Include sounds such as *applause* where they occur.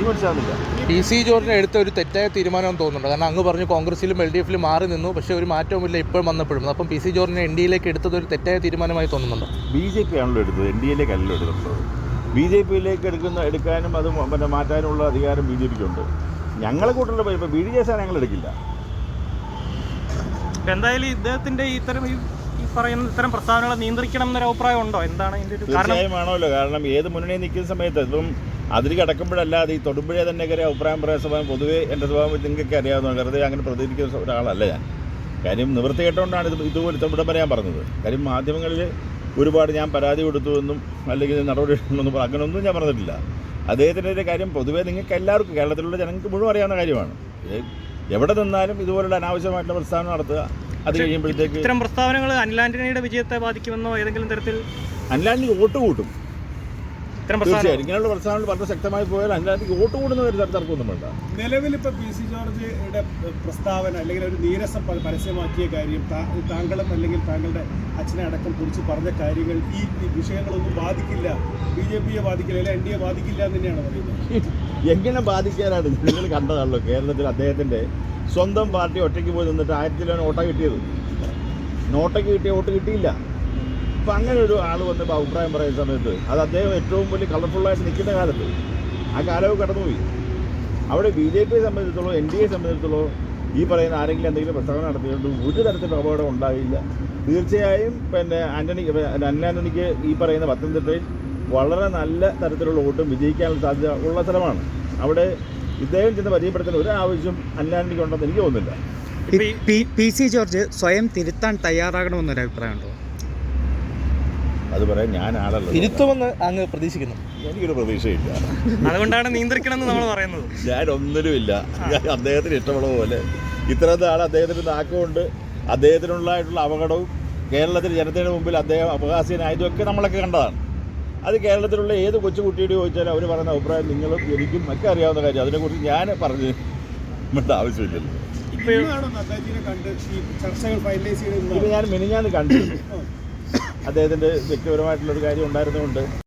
എനിക്ക് മനസ്സിലാവുന്നില്ല P C ജോർജിനെ എടുത്ത ഒരു തെറ്റായ തീരുമാനം തോന്നുന്നുണ്ട്. കാരണം അങ്ങ് പറഞ്ഞു കോൺഗ്രസിലും എൽ ഡി എഫിലും മാറി നിന്നു. പക്ഷേ ഒരു മാറ്റവുമില്ല ഇപ്പോൾ വന്നപ്പോഴും. അപ്പം പി സി ജോർജിനെ എൻ ഡി എയിലേക്ക് എടുത്തത് ഒരു തെറ്റായ തീരുമാനമായി തോന്നുന്നുണ്ട്? ബി ജെ പി ആണല്ലോ എടുത്തത്. എൻ ഡി അല്ലല്ലോ എടുത്തിട്ടുള്ളത്. ബി ജെ പിയിലേക്ക് എടുക്കുന്ന എടുക്കാനും അത് പിന്നെ മാറ്റാനുമുള്ള അധികാരം ബി ജെ പിക്കുണ്ട്. ഞങ്ങളെ കൂട്ടുള്ള ഇപ്പോൾ ബി ഡി ജെ ഞങ്ങൾ എടുക്കില്ല. എന്തായാലും ഇദ്ദേഹത്തിന്റെ ഇത്തരം ഈ ഈ പറയുന്ന ഇത്തരം പ്രസ്താവനകളെ നിയന്ത്രിക്കണം എന്നൊരു അഭിപ്രായം ഉണ്ടോ? എന്താണ് ഇതിന്റെ ഒരു കാരണം? തീർച്ചയായും ആണല്ലോ കാരണം ഏത് മുന്നണി നിൽക്കുന്ന സമയത്ത് ഇപ്പം അതിൽ കിടക്കുമ്പോഴല്ലാതെ ഈ തൊടുമ്പുഴയെ തന്നെ കയറി അഭിപ്രായം പറയാൻ സ്വഭാവം പൊതുവേ എന്റെ സ്വഭാവം നിങ്ങൾക്ക് അറിയാവുന്ന വെറുതെ അങ്ങനെ പ്രതികരിക്കുന്ന ഒരാളല്ല ഞാൻ. കാര്യം നിവൃത്തി കേട്ടുകൊണ്ടാണ് ഇത് ഇതുപോലെ ഇവിടം വരെ ഞാൻ പറഞ്ഞത്. കാര്യം മാധ്യമങ്ങളിൽ ഒരുപാട് ഞാൻ പരാതി കൊടുത്തു എന്നും അല്ലെങ്കിൽ നടപടി എടുക്കണമെന്നും അങ്ങനെയൊന്നും ഞാൻ പറഞ്ഞിട്ടില്ല. അദ്ദേഹത്തിന്റെ കാര്യം പൊതുവേ നിങ്ങൾക്ക് എല്ലാവർക്കും കേരളത്തിലുള്ള ജനങ്ങൾക്ക് മുഴുവൻ അറിയാവുന്ന കാര്യമാണ്. എവിടെ നിന്നാലും ഇതുപോലുള്ള അനാവശ്യമായിട്ടുള്ള പ്രസ്താവന നടത്തുക. അത് കഴിയുമ്പോഴത്തേക്ക് ഇത്തരം പ്രസ്താവനകൾ അനിലാൻഡിനിയുടെ വിജയത്തെ ബാധിക്കുമെന്നോ ഏതെങ്കിലും തരത്തിൽ? അനിലാൻഡിനി വോട്ട് കൂട്ടും. ഇത്തരം തീർച്ചയായും. ഇങ്ങനെയുള്ള പ്രസ്ഥാനങ്ങൾ വളരെ ശക്തമായി പോയാൽ അതിനകത്ത് വോട്ട് കൂടുന്ന ഒരു തർക്കമൊന്നും വേണ്ട. നിലവിൽ ഇപ്പോൾ പി സി ജോർജിയുടെ പ്രസ്താവന അല്ലെങ്കിൽ ഒരു നീരസം പരസ്യമാക്കിയ കാര്യം താങ്കളും അല്ലെങ്കിൽ താങ്കളുടെ അച്ഛനെ അടക്കം കുറിച്ച് പറഞ്ഞ കാര്യങ്ങൾ ഈ വിഷയങ്ങളൊന്നും ബാധിക്കില്ല. ബി ജെ പിയെ ബാധിക്കില്ല അല്ലെങ്കിൽ എൻ ഡി എ ബാധിക്കില്ല എന്ന് തന്നെയാണ് പറയുന്നത്? *laughs* എങ്ങനെ ബാധിക്കാനാണ്? നിങ്ങൾ കണ്ടതാണല്ലോ കേരളത്തിൽ അദ്ദേഹത്തിന്റെ സ്വന്തം പാർട്ടി ഒറ്റയ്ക്ക് പോയി നിന്നിട്ട് ആയിരത്തിലാണ് ഓട്ട കിട്ടിയത്. നോട്ടയ്ക്ക് കിട്ടിയ വോട്ട് കിട്ടിയില്ല. അപ്പം അങ്ങനെ ഒരു ആൾ വന്ന് അഭിപ്രായം പറയുന്ന സമയത്ത് അത് അദ്ദേഹം ഏറ്റവും വലിയ കളർഫുള്ളായിട്ട് നിൽക്കുന്ന കാലത്ത് ആ കാലവും കടന്നുപോയി. അവിടെ ബി ജെ പിയെ സംബന്ധിച്ചിടത്തോളം എൻ ഡി എ സംബന്ധിച്ചിടത്തോളം ഈ പറയുന്ന ആരെങ്കിലും എന്തെങ്കിലും പ്രസ്താവന നടത്തിയിട്ടുണ്ട് ഒരു തരത്തിലുള്ള അപകടം ഉണ്ടാകില്ല തീർച്ചയായും പിന്നെ ആന്റണി അന്നാന്റണിക്ക് ഈ പറയുന്ന പത്തനംതിട്ടയിൽ വളരെ നല്ല തരത്തിലുള്ള വോട്ടും വിജയിക്കാനുള്ള സാധ്യത ഉള്ള സ്ഥലമാണ്. അവിടെ ഇദ്ദേഹം ചെന്ന് പരിചയപ്പെടുത്തുന്ന ഒരു ആവശ്യം അന്നാന്റണിക്ക് ഉണ്ടെന്ന് എനിക്ക് തോന്നുന്നില്ല. പി സി ജോർജ് സ്വയം തിരുത്താൻ തയ്യാറാകണമെന്നൊരു അഭിപ്രായമുണ്ടോ? അത് പറയാൻ ഞാൻ ആളല്ല തിരുത്തുമെന്ന് അങ്ങ് പ്രതീക്ഷിക്കുന്നു. എനിക്കൊരു പ്രതീക്ഷയില്ല. അതുകൊണ്ടാണ് നിയന്ത്രിക്കണമെന്ന് നമ്മൾ പറയുന്നത്. ഞാൻ ഒന്നിനുമില്ല ഞാൻ അദ്ദേഹത്തിന് ഇഷ്ടമുള്ള പോലെ. ഇത്ര നാളെ അദ്ദേഹത്തിന് നാക്കുകൊണ്ട് അദ്ദേഹത്തിനുള്ളതായിട്ടുള്ള അപകടവും കേരളത്തിലെ ജനത്തിന് മുമ്പിൽ അദ്ദേഹം അപഹാസ്യനായതൊക്കെ നമ്മളൊക്കെ കണ്ടതാണ്. അത് കേരളത്തിലുള്ള ഏത് കൊച്ചുകുട്ടിയോട് ചോദിച്ചാലും അവർ പറയുന്ന അഭിപ്രായം നിങ്ങളും എനിക്കും ഒക്കെ അറിയാവുന്ന കാര്യം. അതിനെക്കുറിച്ച് ഞാൻ പറഞ്ഞ് വേണ്ട ആവശ്യമില്ലല്ലോ. ഇപ്പൊ ഞാൻ മിനിഞ്ഞാന്ന് കണ്ടിരുന്നു. അദ്ദേഹത്തിന്റെ വ്യക്തിപരമായിട്ടുള്ളൊരു കാര്യം ഉണ്ടായിരുന്നുകൊണ്ട്